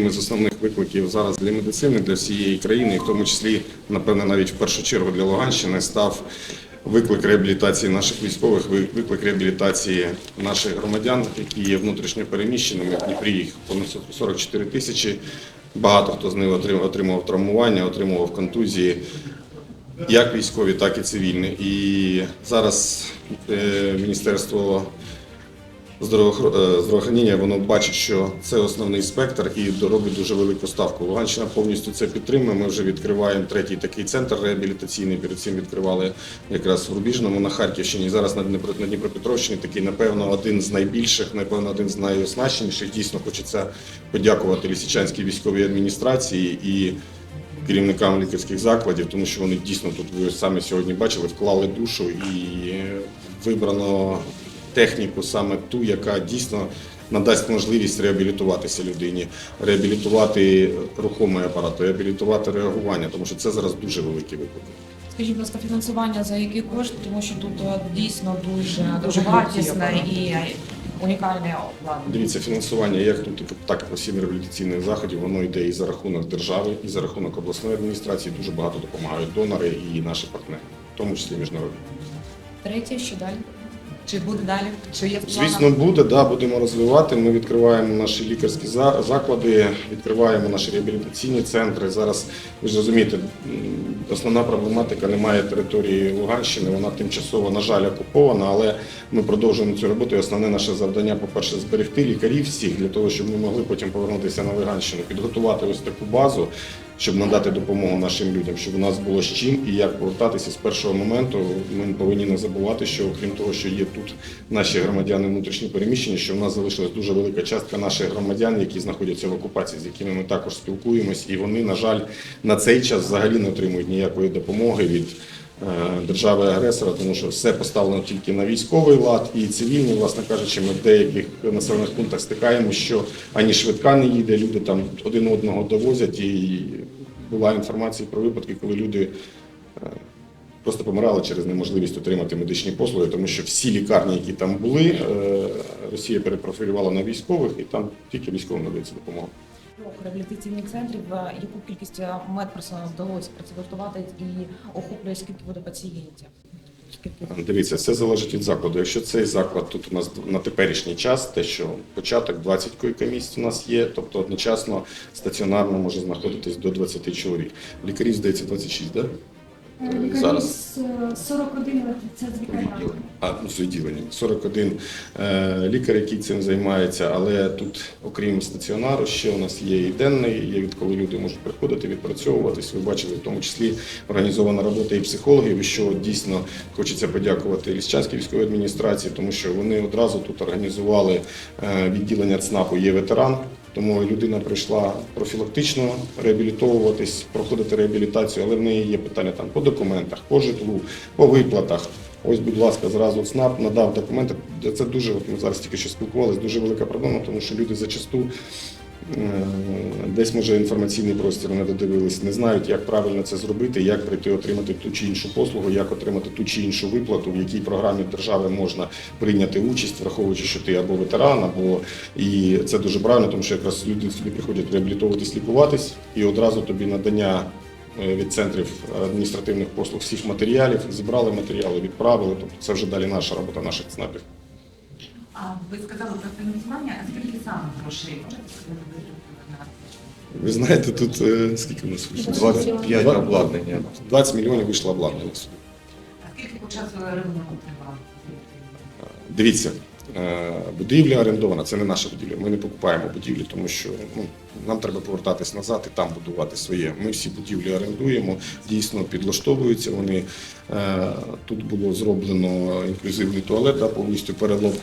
одним із основних викликів зараз для медицини, для всієї країни, і в тому числі, напевне, навіть в першу чергу для Луганщини став виклик реабілітації наших військових, виклик реабілітації наших громадян, які є внутрішньо переміщеними. В Дніпрі їх понад 44 тисячі. Багато хто з них отрим- отримав травмування, отримував контузії як військові, так і цивільні. І зараз е, Міністерство здравоохор- е, воно бачить, що це основний спектр і робить дуже велику ставку. Луганщина повністю це підтримує. Ми вже відкриваємо третій такий центр реабілітаційний. Перед цим відкривали якраз в Рубіжному на Харківщині. Зараз на Дніпро- на Дніпропетровщині такий, напевно, один з найбільших, напевно, один з найоснащеніших. Дійсно, хочеться подякувати Лісичанській військовій адміністрації і керівникам лікарських закладів, тому що вони дійсно тут ви самі сьогодні бачили, вклали душу і вибрано техніку саме ту, яка дійсно надасть можливість реабілітуватися людині, реабілітувати рухомий апарат, реабілітувати реагування, тому що це зараз дуже великий виклик. Скажіть, будь ласка, фінансування за які кошти, тому що тут е, дійсно дуже дуже вартісне і унікальне обладнання. Дивіться, фінансування як тут, так і всім реабілітаційних заходів, воно йде і за рахунок держави, і за рахунок обласної адміністрації. Дуже багато допомагають донори і наші партнери, в тому числі міжнародні. Третє, що далі? Чи буде далі? Чи є планах? Звісно, буде, да, будемо розвивати. Ми відкриваємо наші лікарські заклади, відкриваємо наші реабілітаційні центри. Зараз ви ж розумієте, основна проблематика немає території Луганщини. Вона тимчасово, на жаль, окупована, але ми продовжуємо цю роботу. І основне наше завдання, по-перше, зберегти лікарів всіх для того, щоб ми могли потім повернутися на Луганщину, підготувати ось таку базу. Щоб надати допомогу нашим людям, щоб у нас було з чим і як повертатися з першого моменту. Ми повинні не забувати, що окрім того, що є тут наші громадяни внутрішні переміщення, що в нас залишилась дуже велика частка наших громадян, які знаходяться в окупації, з якими ми також спілкуємось, і вони, на жаль, на цей час взагалі не отримують ніякої допомоги від е, держави-агресора, тому що все поставлено тільки на військовий лад і цивільний, власне кажучи, ми в деяких населених пунктах стикаємо, що ані швидка не їде, люди там один одного довозять, і була інформація про випадки, коли люди е, просто помирали через неможливість отримати медичні послуги, тому що всі лікарні, які там були, е, Росія перепрофілювала на військових, і там тільки військовим надається допомога. Реабілітаційних центрів, яку кількість е, медперсоналу вдалося працевлаштувати і охоплює скільки буде пацієнтів? Скільки? Дивіться, все залежить від закладу. Якщо цей заклад тут у нас на теперішній час, те, що початок 20 койка місць у нас є, тобто одночасно стаціонарно може знаходитись до 20 чоловік. Лікарів здається 26, так? Да? Зараз. Лікарі з 41 це з лікарями. А, з відділенням. 41 е, лікар, який цим займається, але тут, окрім стаціонару, ще у нас є і денний, є від коли люди можуть приходити, відпрацьовуватись. Ви бачили, в тому числі організована робота і психологів, і що дійсно хочеться подякувати Ліщанській військовій адміністрації, тому що вони одразу тут організували е, відділення ЦНАПу є ветеран. Тому людина прийшла профілактично реабілітовуватись, проходити реабілітацію, але в неї є питання там по документах, по житлу, по виплатах. Ось, будь ласка, зразу ЦНАП надав документи. Це дуже, от ми зараз тільки що спілкувалися, дуже велика проблема, тому що люди зачасту десь може інформаційний простір не додивились, не знають, як правильно це зробити, як прийти отримати ту чи іншу послугу, як отримати ту чи іншу виплату, в якій програмі держави можна прийняти участь, враховуючи, що ти або ветеран, або і це дуже правильно, тому що якраз люди сюди приходять реабілітовуватись, лікуватись, і одразу тобі надання е, від центрів адміністративних послуг всіх матеріалів, зібрали матеріали, відправили. Тобто це вже далі наша робота наших ЦНАПів. А ви сказали про фінансування, а скільки саме грошей? Ви знаєте, тут е, скільки у нас вийшло? 25 Два- обладнання. 20 мільйонів вийшло обладнання. А скільки по часу ремонту тривав? Дивіться, е, будівля орендована, це не наша будівля. Ми не покупаємо будівлі, тому що ну, нам треба повертатись назад і там будувати своє. Ми всі будівлі орендуємо, дійсно підлаштовуються. Вони е, тут було зроблено інклюзивний туалет, да, повністю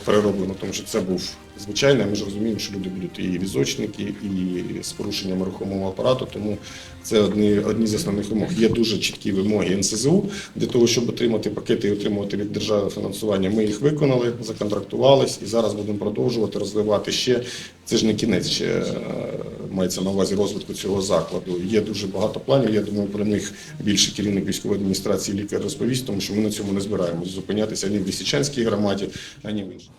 перероблено, тому що це був звичайний. Ми ж розуміємо, що люди будуть і візочники, і з порушенням рухомого апарату. Тому це одні, одні з основних вимог. Є дуже чіткі вимоги НСЗУ для того, щоб отримати пакети і отримувати від держави фінансування. Ми їх виконали, законтрактувались і зараз будемо продовжувати розвивати ще. Це ж не кінець ще е, мається на увазі розвитку цього закладу. Є дуже багато планів. Я думаю, про них більше керівник військової адміністрації лікар розповість, тому що ми на цьому не збираємося зупинятися ані в Лісічанській громаді, ані в інших.